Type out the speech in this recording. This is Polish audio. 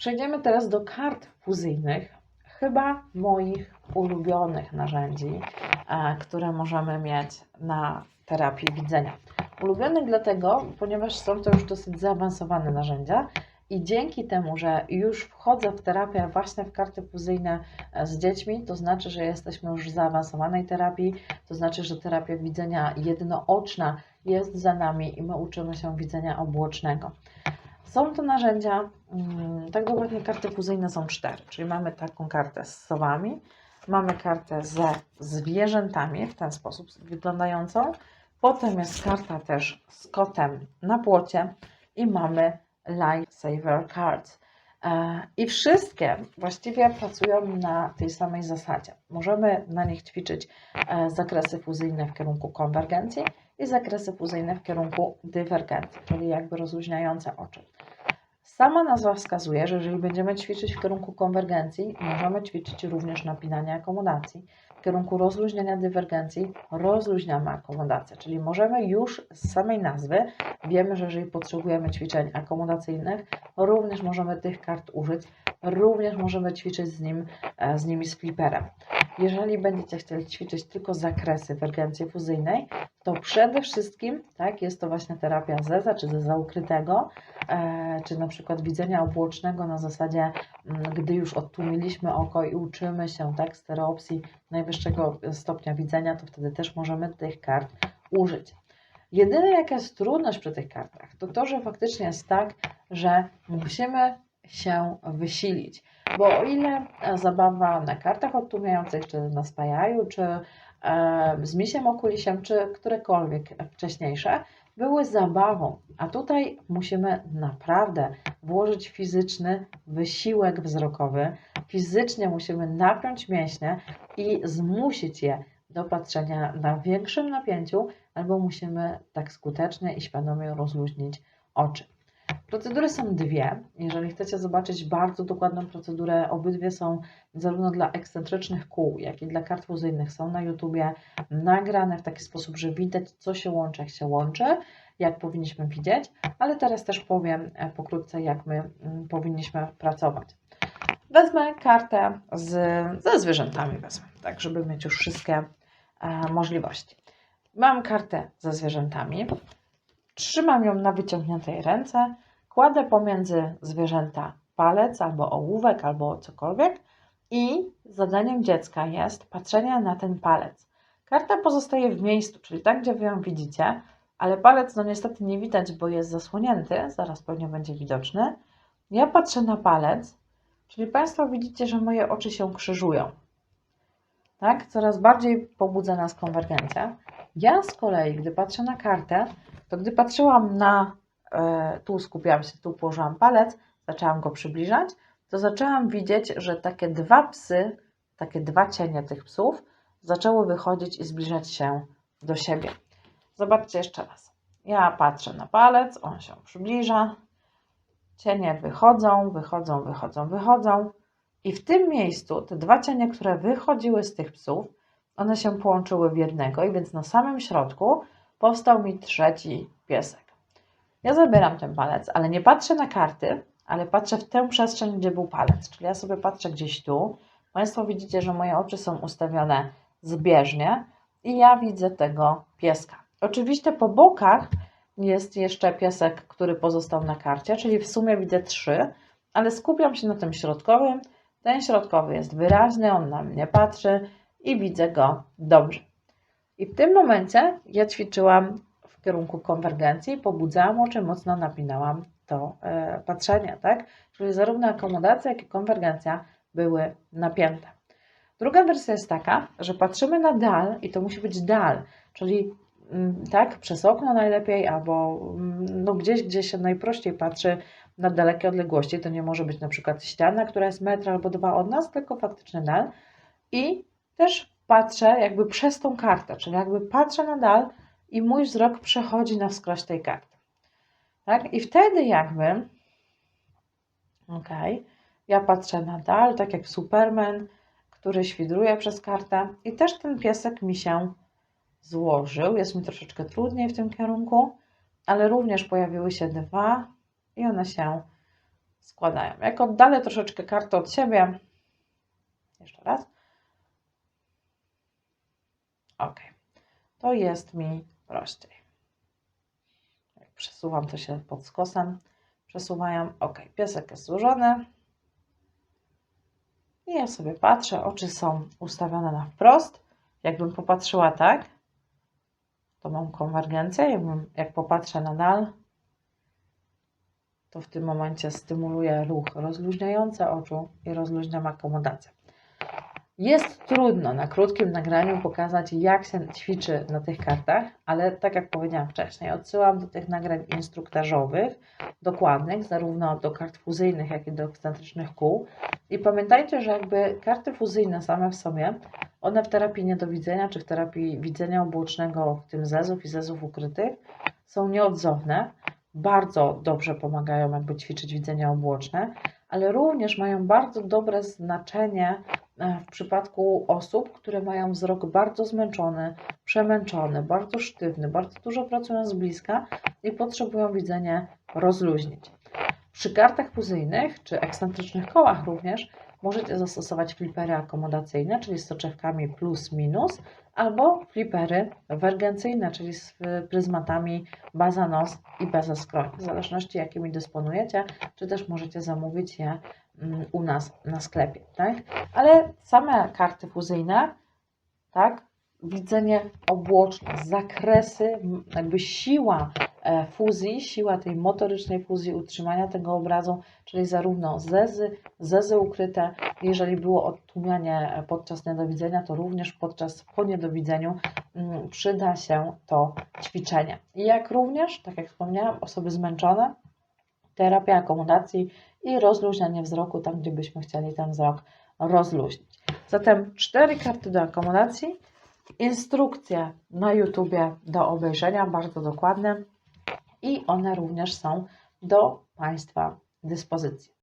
Przejdziemy teraz do kart fuzyjnych, chyba moich ulubionych narzędzi, e, które możemy mieć na terapii widzenia. Ulubionych dlatego, ponieważ są to już dosyć zaawansowane narzędzia i dzięki temu, że już wchodzę w terapię właśnie w karty fuzyjne e, z dziećmi, to znaczy, że jesteśmy już w zaawansowanej terapii, to znaczy, że terapia widzenia jednooczna jest za nami i my uczymy się widzenia obłocznego. Są to narzędzia, mm, tak dokładnie karty fuzyjne są cztery, czyli mamy taką kartę z sowami, mamy kartę ze zwierzętami w ten sposób wyglądającą, potem jest karta też z kotem na płocie i mamy Lifesaver Cards. E, I wszystkie właściwie pracują na tej samej zasadzie. Możemy na nich ćwiczyć e, zakresy fuzyjne w kierunku konwergencji i zakresy fuzyjne w kierunku dywergencji, czyli jakby rozluźniające oczy. Sama nazwa wskazuje, że jeżeli będziemy ćwiczyć w kierunku konwergencji, możemy ćwiczyć również napinanie akomodacji. W kierunku rozluźniania dywergencji rozluźniamy akomodację, czyli możemy już z samej nazwy, wiemy, że jeżeli potrzebujemy ćwiczeń akomodacyjnych, również możemy tych kart użyć, również możemy ćwiczyć z, nim, e, z nimi z fliperem. Jeżeli będziecie chcieli ćwiczyć tylko zakresy wergencji fuzyjnej, to przede wszystkim tak, jest to właśnie terapia zeza czy zeza ukrytego, e, czy na przykład widzenia obłocznego na zasadzie, mm, gdy już odtłumiliśmy oko i uczymy się tak, stereopsji najwyższego stopnia widzenia, to wtedy też możemy tych kart użyć. Jedyna jaka jest trudność przy tych kartach, to to, że faktycznie jest tak, że musimy się wysilić. Bo o ile zabawa na kartach odtłumiających, czy na spajaju, czy e, z misiem okulisiem, czy którekolwiek wcześniejsze, były zabawą, a tutaj musimy naprawdę włożyć fizyczny wysiłek wzrokowy, fizycznie musimy napiąć mięśnie i zmusić je do patrzenia na większym napięciu, albo musimy tak skutecznie i świadomie rozluźnić oczy. Procedury są dwie. Jeżeli chcecie zobaczyć bardzo dokładną procedurę, obydwie są zarówno dla ekscentrycznych kół, jak i dla kart fuzyjnych są na YouTubie nagrane w taki sposób, że widać, co się łączy, jak się łączy, jak powinniśmy widzieć, ale teraz też powiem e, pokrótce, jak my mm, powinniśmy pracować. Wezmę kartę z, ze zwierzętami, wezmę, tak, żeby mieć już wszystkie e, możliwości. Mam kartę ze zwierzętami, trzymam ją na wyciągniętej ręce, kładę pomiędzy zwierzęta palec albo ołówek, albo cokolwiek i zadaniem dziecka jest patrzenie na ten palec. Karta pozostaje w miejscu, czyli tam, gdzie Wy ją widzicie, ale palec no niestety nie widać, bo jest zasłonięty, zaraz pewnie będzie widoczny. Ja patrzę na palec, czyli Państwo widzicie, że moje oczy się krzyżują. Tak? Coraz bardziej pobudza nas konwergencja. Ja z kolei, gdy patrzę na kartę, to gdy patrzyłam na, tu skupiałam się, tu położyłam palec, zaczęłam go przybliżać, to zaczęłam widzieć, że takie dwa psy, takie dwa cienie tych psów zaczęły wychodzić i zbliżać się do siebie. Zobaczcie jeszcze raz. Ja patrzę na palec, on się przybliża, cienie wychodzą, wychodzą, wychodzą, wychodzą. I w tym miejscu te dwa cienie, które wychodziły z tych psów, one się połączyły w jednego, i więc na samym środku powstał mi trzeci piesek. Ja zabieram ten palec, ale nie patrzę na karty, ale patrzę w tę przestrzeń, gdzie był palec. Czyli ja sobie patrzę gdzieś tu. Państwo widzicie, że moje oczy są ustawione zbieżnie i ja widzę tego pieska. Oczywiście po bokach jest jeszcze piesek, który pozostał na karcie, czyli w sumie widzę trzy, ale skupiam się na tym środkowym. Ten środkowy jest wyraźny, on na mnie patrzy i widzę go dobrze. I w tym momencie ja ćwiczyłam w kierunku konwergencji, pobudzałam oczy, mocno napinałam to e, patrzenie, tak? Czyli zarówno akomodacja, jak i konwergencja były napięte. Druga wersja jest taka, że patrzymy na dal i to musi być dal, czyli mm, tak, przez okno najlepiej, albo mm, no gdzieś, gdzie się najprościej patrzy na dalekie odległości. To nie może być na przykład ściana, która jest metr albo dwa od nas, tylko faktyczny dal. I też patrzę jakby przez tą kartę, czyli jakby patrzę na dal i mój wzrok przechodzi na wskroś tej karty. Tak? I wtedy jakby, ok, ja patrzę na dal, tak jak Superman, który świdruje przez kartę i też ten piesek mi się złożył. Jest mi troszeczkę trudniej w tym kierunku, ale również pojawiły się dwa i one się składają. Jak oddalę troszeczkę kartę od siebie, jeszcze raz. Ok, to jest mi prościej. Jak przesuwam to się pod skosem, przesuwają. Ok, piesek jest złożony. I ja sobie patrzę, oczy są ustawione na wprost. Jakbym popatrzyła tak, to mam konwergencję. Jakbym, jak popatrzę na dal, to w tym momencie stymuluję ruch rozluźniający oczu i rozluźniam akomodację. Jest trudno na krótkim nagraniu pokazać, jak się ćwiczy na tych kartach, ale tak jak powiedziałam wcześniej, odsyłam do tych nagrań instruktażowych, dokładnych, zarówno do kart fuzyjnych, jak i do ekscentrycznych kół. I pamiętajcie, że jakby karty fuzyjne same w sobie, one w terapii niedowidzenia, czy w terapii widzenia obuocznego, w tym zezów i zezów ukrytych, są nieodzowne. Bardzo dobrze pomagają jakby ćwiczyć widzenie obłoczne, ale również mają bardzo dobre znaczenie e, w przypadku osób, które mają wzrok bardzo zmęczony, przemęczony, bardzo sztywny, bardzo dużo pracują z bliska i potrzebują widzenie rozluźnić. Przy kartach fuzyjnych czy ekscentrycznych kołach również możecie zastosować flipery akomodacyjne, czyli z soczewkami plus minus, albo flipery wergencyjne, czyli z y, pryzmatami baza nos i baza skroń, w zależności jakimi dysponujecie, czy też możecie zamówić je mm, u nas na sklepie, tak? Ale same karty fuzyjne, tak? Widzenie obłoczne, zakresy, jakby siła fuzji, siła tej motorycznej fuzji, utrzymania tego obrazu, czyli zarówno zezy, zezy ukryte, jeżeli było odtłumianie podczas niedowidzenia, to również podczas po niedowidzeniu mm, przyda się to ćwiczenie. Jak również, tak jak wspomniałam, osoby zmęczone, terapia akomodacji i rozluźnianie wzroku tam, gdzie byśmy chcieli ten wzrok rozluźnić. Zatem cztery karty do akomodacji, instrukcje na YouTubie do obejrzenia, bardzo dokładne i one również są do Państwa dyspozycji.